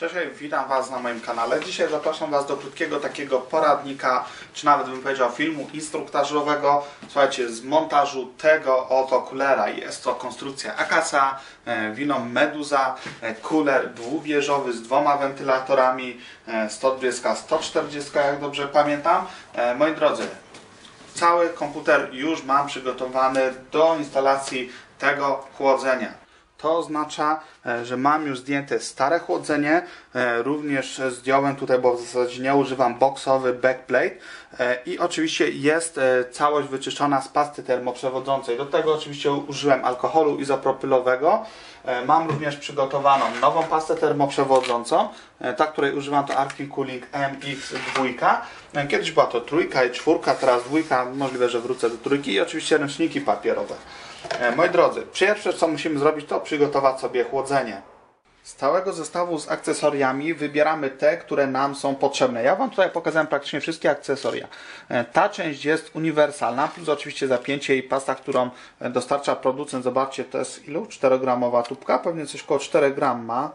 Cześć, witam Was na moim kanale. Dzisiaj zapraszam Was do krótkiego takiego poradnika, czy nawet bym powiedział filmu instruktażowego, słuchajcie, z montażu tego oto kulera. Jest to konstrukcja Akasa, e, winą Meduza, e, kuler dwuwieżowy z dwoma wentylatorami, e, 120, 140, jak dobrze pamiętam. E, Moi drodzy, cały komputer już mam przygotowany do instalacji tego chłodzenia. To oznacza, e, że mam już zdjęte stare chłodzenie, e, również zdjąłem tutaj, bo w zasadzie nie używam boksowy backplate e, i oczywiście jest e, całość wyczyszczona z pasty termoprzewodzącej. Do tego oczywiście użyłem alkoholu izopropylowego. E, Mam również przygotowaną nową pastę termoprzewodzącą, e, ta której używam to Arctic Cooling MX2. E, Kiedyś była to trójka i czwórka, teraz dwójka, możliwe, że wrócę do trójki i oczywiście ręczniki papierowe. E, Moi drodzy, pierwsze co musimy zrobić to przygotować sobie chłodzenie. Z całego zestawu z akcesoriami wybieramy te, które nam są potrzebne. Ja Wam tutaj pokazałem praktycznie wszystkie akcesoria. E, Ta część jest uniwersalna, plus oczywiście zapięcie i pasta, którą e, dostarcza producent. Zobaczcie, to jest ilu? 4-gramowa tubka, pewnie coś około 4 gram ma.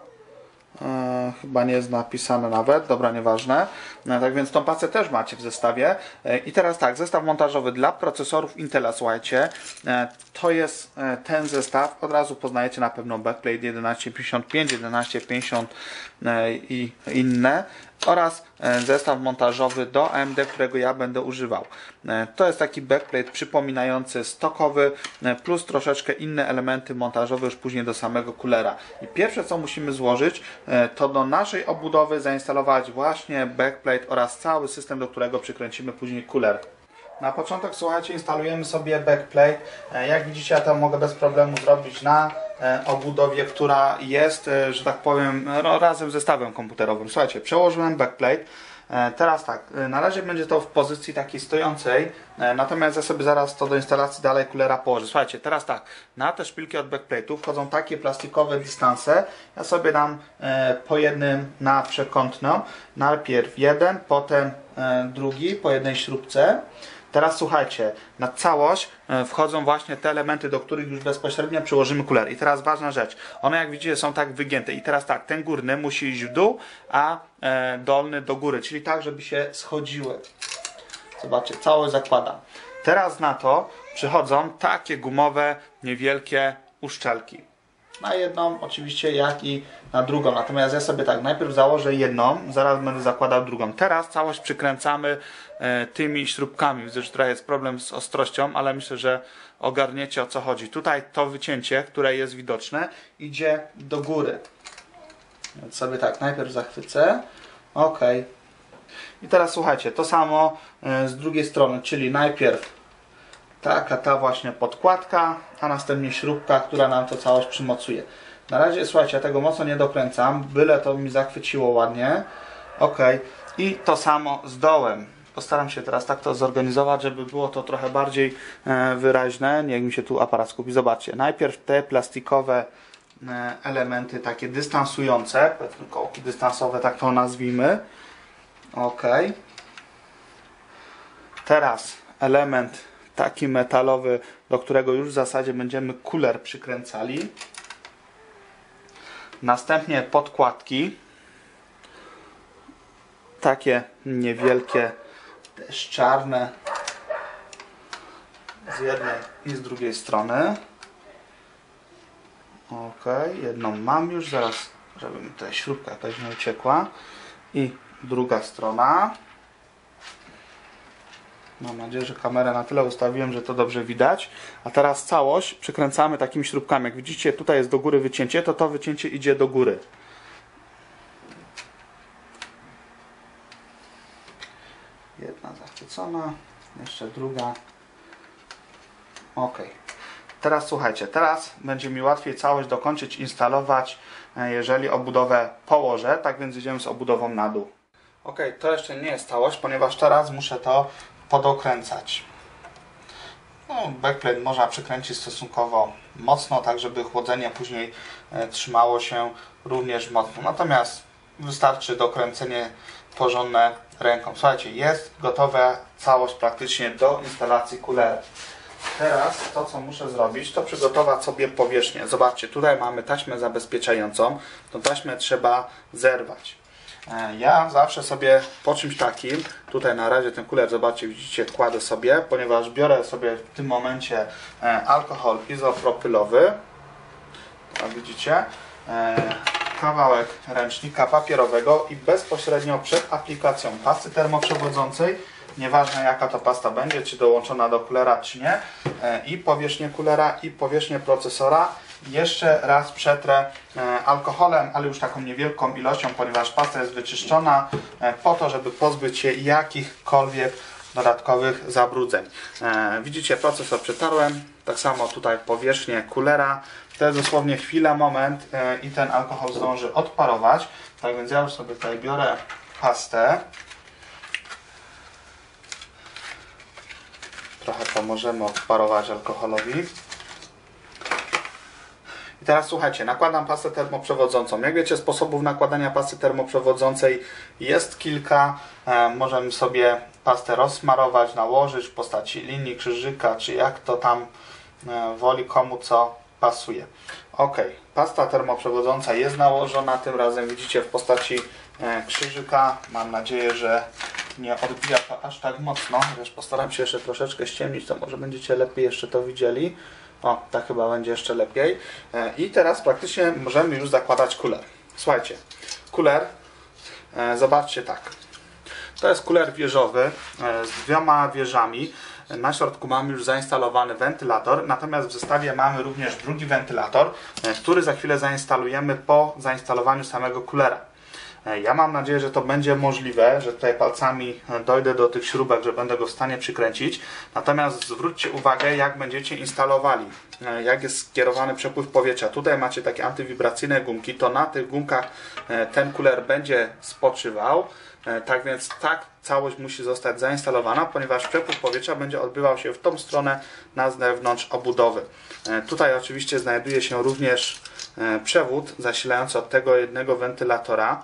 E, chyba nie jest napisane nawet, dobra, nieważne. E, tak więc tą pastę też macie w zestawie. E, I teraz tak, zestaw montażowy dla procesorów Intela, słuchajcie, to jest ten zestaw, od razu poznajecie na pewno backplate 1155, 1150 e, i inne oraz e, zestaw montażowy do AMD, którego ja będę używał. E, To jest taki backplate przypominający stokowy, e, plus troszeczkę inne elementy montażowe już później do samego kulera. I pierwsze co musimy złożyć, to do naszej obudowy zainstalować właśnie backplate oraz cały system, do którego przykręcimy później kuler. Na początek, słuchajcie, instalujemy sobie backplate. Jak widzicie, ja to mogę bez problemu zrobić na obudowie, która jest, e, że tak powiem, razem z zestawem komputerowym. Słuchajcie, przełożyłem backplate. E, Teraz tak, e, na razie będzie to w pozycji takiej stojącej, e, natomiast ja sobie zaraz to do instalacji dalej kulera położę. Słuchajcie, teraz tak, na te szpilki od backplate'ów wchodzą takie plastikowe dystanse. Ja sobie dam e, po jednym na przekątną. Najpierw jeden, potem e, drugi po jednej śrubce. Teraz słuchajcie, na całość e, wchodzą właśnie te elementy, do których już bezpośrednio przyłożymy kuler. I teraz ważna rzecz. One jak widzicie są tak wygięte. I teraz tak, ten górny musi iść w dół, a e, dolny do góry. Czyli tak, żeby się schodziły. Zobaczcie, całość zakładam. Teraz na to przychodzą takie gumowe, niewielkie uszczelki. Na jedną oczywiście, jak i na drugą. Natomiast ja sobie tak, najpierw założę jedną, zaraz będę zakładał drugą. Teraz całość przykręcamy e, tymi śrubkami. Widzę, że trochę jest problem z ostrością, ale myślę, że ogarniecie o co chodzi. Tutaj to wycięcie, które jest widoczne, idzie do góry. Więc sobie tak, najpierw zachwycę. Ok. I teraz słuchajcie, to samo e, z drugiej strony, czyli najpierw taka ta właśnie podkładka, a następnie śrubka, która nam to całość przymocuje. Na razie, słuchajcie, ja tego mocno nie dokręcam, byle to mi zachwyciło ładnie. Ok. I to samo z dołem. Postaram się teraz tak to zorganizować, żeby było to trochę bardziej e, wyraźne. Niech mi się tu aparat skupi. Zobaczcie, najpierw te plastikowe e, elementy takie dystansujące, kołki dystansowe, tak to nazwijmy. Ok. Teraz element taki metalowy, do którego już w zasadzie będziemy kuler przykręcali. Następnie podkładki. Takie niewielkie, też czarne z jednej i z drugiej strony. Ok, jedną mam już, zaraz, żeby mi tutaj śrubka jakaś nie uciekła. I druga strona. Mam nadzieję, że kamerę na tyle ustawiłem, że to dobrze widać. A teraz całość przykręcamy takimi śrubkami. Jak widzicie, tutaj jest do góry wycięcie, to to wycięcie idzie do góry. Jedna zachwycona, jeszcze druga. Ok. Teraz słuchajcie, teraz będzie mi łatwiej całość dokończyć, instalować, e, jeżeli obudowę położę. Tak więc idziemy z obudową na dół. Ok, to jeszcze nie jest całość, ponieważ teraz muszę to podokręcać. No, backplate można przykręcić stosunkowo mocno, tak żeby chłodzenie później e, trzymało się również mocno. Natomiast wystarczy dokręcenie porządne ręką. Słuchajcie, jest gotowa całość praktycznie do instalacji kulera. Teraz to, co muszę zrobić, to przygotować sobie powierzchnię. Zobaczcie, tutaj mamy taśmę zabezpieczającą. Tą taśmę trzeba zerwać. E, Ja zawsze sobie po czymś takim, tutaj na razie ten kuler, zobaczcie, widzicie, kładę sobie, ponieważ biorę sobie w tym momencie e, alkohol izopropylowy. A widzicie? E, Kawałek ręcznika papierowego i bezpośrednio przed aplikacją pasty termoprzewodzącej, nieważne jaka to pasta będzie, czy dołączona do kulera, czy nie, i powierzchnię kulera, i powierzchnię procesora, jeszcze raz przetrę e, alkoholem, ale już taką niewielką ilością, ponieważ pasta jest wyczyszczona, e, po to, żeby pozbyć się jakichkolwiek dodatkowych zabrudzeń. E, widzicie, procesor przetarłem, tak samo tutaj powierzchnię kulera. To jest dosłownie chwila, moment i ten alkohol zdąży odparować. Tak więc ja już sobie tutaj biorę pastę. Trochę pomożemy odparować alkoholowi. Teraz słuchajcie, nakładam pastę termoprzewodzącą. Jak wiecie, sposobów nakładania pasty termoprzewodzącej jest kilka. E, możemy sobie pastę rozsmarować, nałożyć w postaci linii krzyżyka, czy jak to tam e, woli komu co pasuje. Ok, pasta termoprzewodząca jest nałożona, tym razem widzicie w postaci e, krzyżyka. Mam nadzieję, że nie odbija to aż tak mocno, chociaż postaram się jeszcze troszeczkę ściemnić, to może będziecie lepiej jeszcze to widzieli. O, tak chyba będzie jeszcze lepiej. E, I teraz praktycznie możemy już zakładać kuler. Słuchajcie, kuler, e, zobaczcie tak. To jest kuler wieżowy e, z dwiema wieżami. Na środku mamy już zainstalowany wentylator, natomiast w zestawie mamy również drugi wentylator, który za chwilę zainstalujemy po zainstalowaniu samego kulera. E, Ja mam nadzieję, że to będzie możliwe, że tutaj palcami dojdę do tych śrubek, że będę go w stanie przykręcić. Natomiast zwróćcie uwagę, jak będziecie instalowali, e, jak jest skierowany przepływ powietrza. Tutaj macie takie antywibracyjne gumki, to na tych gumkach e, ten kuler będzie spoczywał. E, Tak więc tak całość musi zostać zainstalowana, ponieważ przepływ powietrza będzie odbywał się w tą stronę na zewnątrz obudowy. E, Tutaj oczywiście znajduje się również e, przewód zasilający od tego jednego wentylatora.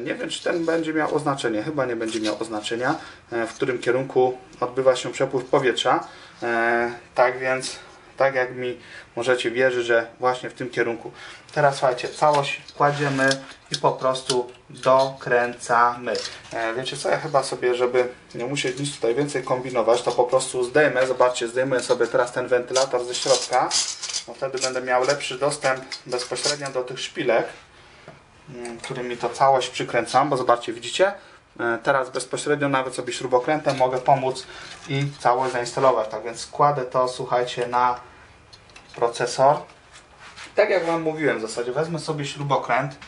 Nie wiem, czy ten będzie miał oznaczenie. Chyba nie będzie miał oznaczenia, w którym kierunku odbywa się przepływ powietrza. Tak więc, tak jak mi możecie wierzyć, że właśnie w tym kierunku. Teraz słuchajcie, całość kładziemy i po prostu dokręcamy. E, Wiecie co, ja chyba sobie, żeby nie musieć nic tutaj więcej kombinować, to po prostu zdejmę, zobaczcie, zdejmuję sobie teraz ten wentylator ze środka, bo wtedy będę miał lepszy dostęp bezpośrednio do tych szpilek, mm, którymi to całość przykręcam, bo zobaczcie, widzicie? E, Teraz bezpośrednio nawet sobie śrubokrętem mogę pomóc i całość zainstalować. Tak więc kładę to, słuchajcie, na procesor. Tak jak Wam mówiłem, w zasadzie wezmę sobie śrubokręt,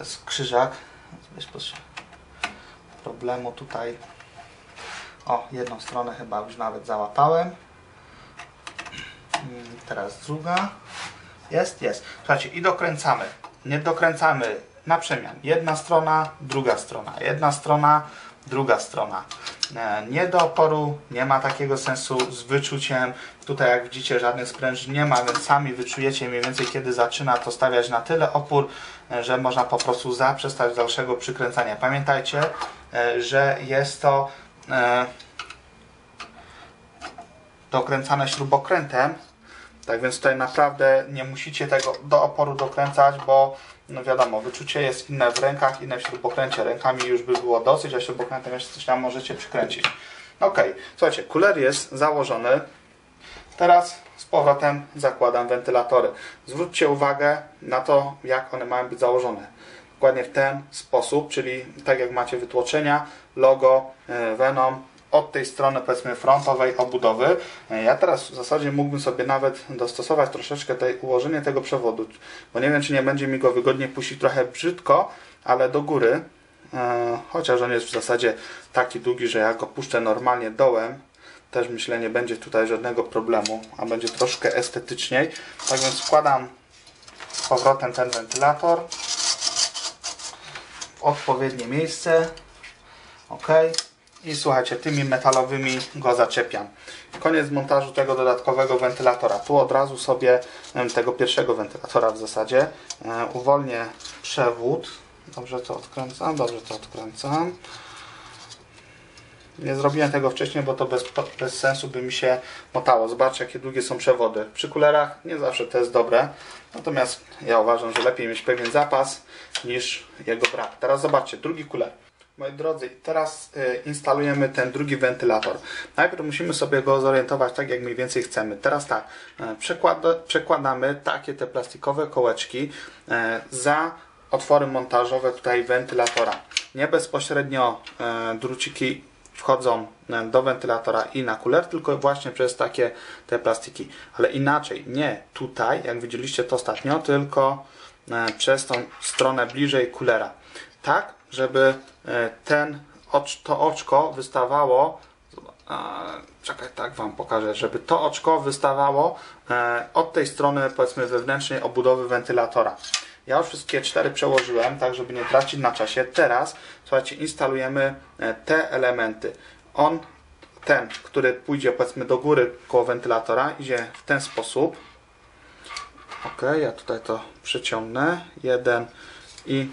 jest krzyżak, bez problemu tutaj. O, jedną stronę chyba już nawet załapałem. Mm, Teraz druga. Jest, jest. Słuchajcie, i dokręcamy. Nie dokręcamy na przemian. Jedna strona, druga strona. Jedna strona, druga strona. Nie do oporu, nie ma takiego sensu z wyczuciem. Tutaj jak widzicie żadnych sprężyn nie ma, więc sami wyczujecie mniej więcej kiedy zaczyna to stawiać na tyle opór, e, że można po prostu zaprzestać dalszego przykręcania. Pamiętajcie, e, że jest to e, dokręcane śrubokrętem, tak więc tutaj naprawdę nie musicie tego do oporu dokręcać, bo no wiadomo, wyczucie jest inne w rękach, inne w śrubokręcie. Rękami już by było dosyć, a śrubokrętem jeszcze coś tam możecie przykręcić. Ok, słuchajcie, kuler jest założony. Teraz z powrotem zakładam wentylatory. Zwróćcie uwagę na to, jak one mają być założone. Dokładnie w ten sposób, czyli tak jak macie wytłoczenia, logo e, Venom od tej strony powiedzmy frontowej obudowy. Ja teraz w zasadzie mógłbym sobie nawet dostosować troszeczkę tej, ułożenie tego przewodu, bo nie wiem czy nie będzie mi go wygodnie puścić trochę brzydko, ale do góry, e, chociaż on jest w zasadzie taki długi, że jak go puszczę normalnie dołem, też myślę nie będzie tutaj żadnego problemu, a będzie troszkę estetyczniej. Tak więc składam z powrotem ten wentylator w odpowiednie miejsce. OK. I słuchajcie, tymi metalowymi go zaczepiam. Koniec montażu tego dodatkowego wentylatora. Tu od razu sobie tego pierwszego wentylatora w zasadzie e, uwolnię przewód. Dobrze to odkręcam, dobrze to odkręcam. Nie zrobiłem tego wcześniej, bo to bez, bez sensu by mi się motało. Zobaczcie, jakie długie są przewody. Przy kulerach nie zawsze to jest dobre. Natomiast ja uważam, że lepiej mieć pewien zapas niż jego brak. Teraz zobaczcie, drugi kuler. Moi drodzy, teraz y, instalujemy ten drugi wentylator. Najpierw musimy sobie go zorientować tak, jak mniej więcej chcemy. Teraz tak, y, przekłada, przekładamy takie te plastikowe kołeczki y, za otwory montażowe tutaj wentylatora. Nie bezpośrednio druciki wchodzą do wentylatora i na kuler, tylko właśnie przez takie te plastiki. Ale inaczej, nie tutaj, jak widzieliście to ostatnio, tylko przez tą stronę bliżej kulera. Tak, żeby e, ten, to oczko wystawało, czekaj, tak Wam pokażę, żeby to oczko wystawało e, od tej strony, powiedzmy, wewnętrznej obudowy wentylatora. Ja już wszystkie cztery przełożyłem, tak żeby nie tracić na czasie. Teraz, słuchajcie, instalujemy e, te elementy. On, ten, który pójdzie, powiedzmy, do góry koło wentylatora, idzie w ten sposób. Ok, ja tutaj to przyciągnę. Jeden i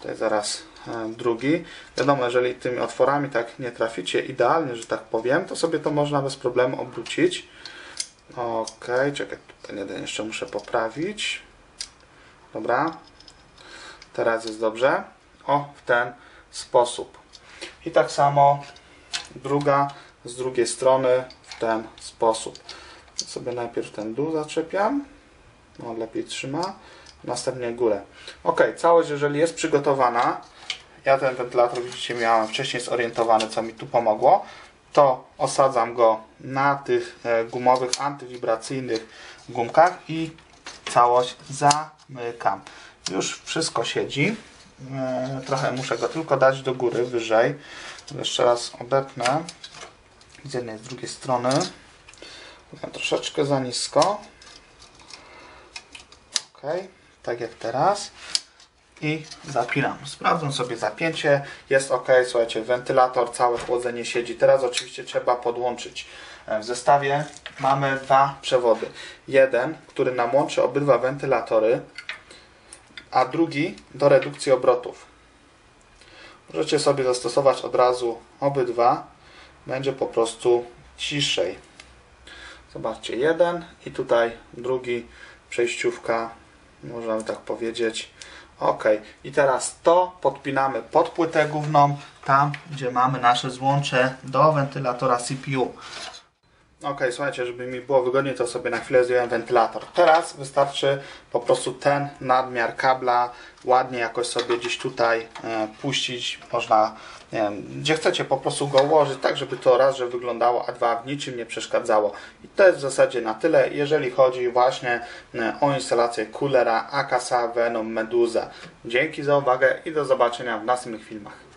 Tutaj zaraz e, drugi. Wiadomo, jeżeli tymi otworami tak nie traficie idealnie, że tak powiem, to sobie to można bez problemu obrócić. Ok, czekaj, tutaj jeden jeszcze muszę poprawić. Dobra. Teraz jest dobrze. O, w ten sposób. I tak samo druga z drugiej strony w ten sposób. Sobie najpierw ten dół zaczepiam. On lepiej trzyma następnie górę. Ok, całość jeżeli jest przygotowana, ja ten wentylator widzicie miałem wcześniej zorientowany, co mi tu pomogło, to osadzam go na tych e, gumowych, antywibracyjnych gumkach i całość zamykam. Już wszystko siedzi. E, trochę muszę go tylko dać do góry, wyżej. Jeszcze raz odepnę z jednej, z drugiej strony. Troszeczkę za nisko. ok tak jak teraz i zapinam. Sprawdzam sobie zapięcie, jest ok, słuchajcie, wentylator, całe chłodzenie siedzi. Teraz oczywiście trzeba podłączyć. W zestawie mamy dwa przewody. Jeden, który nam łączy obydwa wentylatory, a drugi do redukcji obrotów. Możecie sobie zastosować od razu obydwa, będzie po prostu ciszej. Zobaczcie, jeden i tutaj drugi przejściówka można by tak powiedzieć. Ok, i teraz to podpinamy pod płytę główną, tam gdzie mamy nasze złącze do wentylatora CPU. Ok, słuchajcie, żeby mi było wygodniej, to sobie na chwilę zdjąłem wentylator. Teraz wystarczy po prostu ten nadmiar kabla ładnie jakoś sobie gdzieś tutaj e, puścić. Można, nie wiem, gdzie chcecie po prostu go ułożyć, tak żeby to raz, że wyglądało, a dwa w niczym nie przeszkadzało. I to jest w zasadzie na tyle, jeżeli chodzi właśnie e, o instalację coolera Akasa Venom Medusa. Dzięki za uwagę i do zobaczenia w następnych filmach.